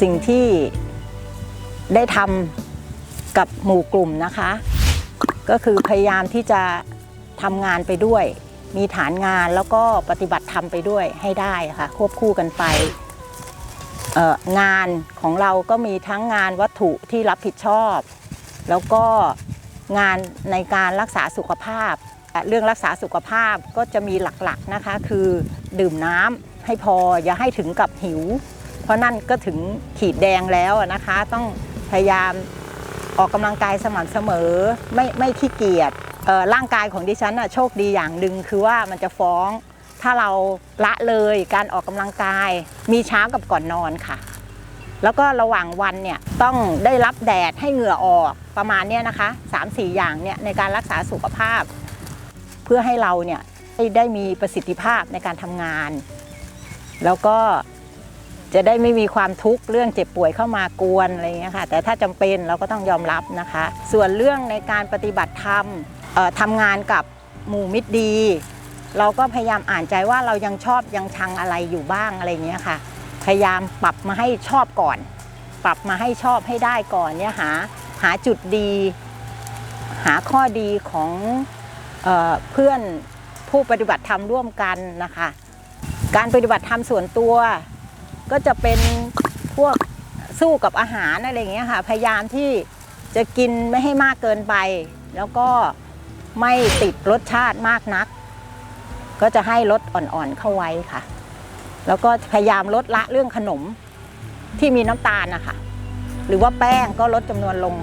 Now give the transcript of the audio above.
สิ่งที่ได้ทำกับหมู่กลุ่มนะคะ ก็คือพยายามที่จะทำงานไปด้วย มีฐานงานแล้วก็ปฏิบัติธรรมไปด้วยให้ได้ค่ะ ควบคู่กันไปงานของเราก็มีทั้งงานวัตถุที่รับผิดชอบ แล้วก็งานในการรักษาสุขภาพ เรื่องรักษาสุขภาพก็จะมีหลักๆนะคะ คือดื่มน้ำให้พออย่าให้ถึงกับหิว เพราะนั่นก็ถึงขีดแดงแล้วนะคะ ต้องพยายามออกกำลังกายสม่ำเสมอ ไม่ไม่ขี้เกียจร่างกายของดิฉันน่ะโชคดีอย่างหนึ่งคือว่ามันจะฟ้อง ถ้าเราละเลยการออกกำลังกาย มีเช้ากับก่อนนอนค่ะ แล้วก็ระหว่างวันเนี่ยต้องได้รับแดดให้เหงื่อออกประมาณเนี้ยนะคะ 3-4 อย่างเนี่ยในการรักษาสุขภาพ เพื่อให้เราเนี่ยได้ได้มีประสิทธิภาพในการทำงาน แล้วก็ จะได้ไม่มีความทุกข์เรื่องเจ็บป่วยเข้ามากวนอะไรอย่างเงี้ยค่ะ แต่ถ้าจำเป็นเราก็ต้องยอมรับนะคะ ส่วนเรื่องในการปฏิบัติธรรมทำงานกับหมู่มิตรดี เราก็พยายามอ่านใจว่าเรายังชอบยังชังอะไรอยู่บ้างอะไรอย่างเงี้ยค่ะ พยายามปรับมาให้ชอบก่อน ปรับมาให้ชอบให้ได้ก่อนเนี่ยหาหาจุดดี หาข้อดีของเออเพื่อนผู้ปฏิบัติธรรมร่วมกันนะคะ การปฏิบัติธรรมส่วนตัว ก็จะเป็นพวกสู้กับอาหารอะไรอย่างเงี้ยค่ะ พยายามที่จะกินไม่ให้มากเกินไป แล้วก็ไม่ติดรสชาติมากนัก ก็จะให้ลดอ่อนๆเข้าไว้ค่ะ แล้วก็พยายามลดละเรื่องขนมที่มีน้ำตาลนะคะหรือว่าแป้งก็ลดจำนวนลง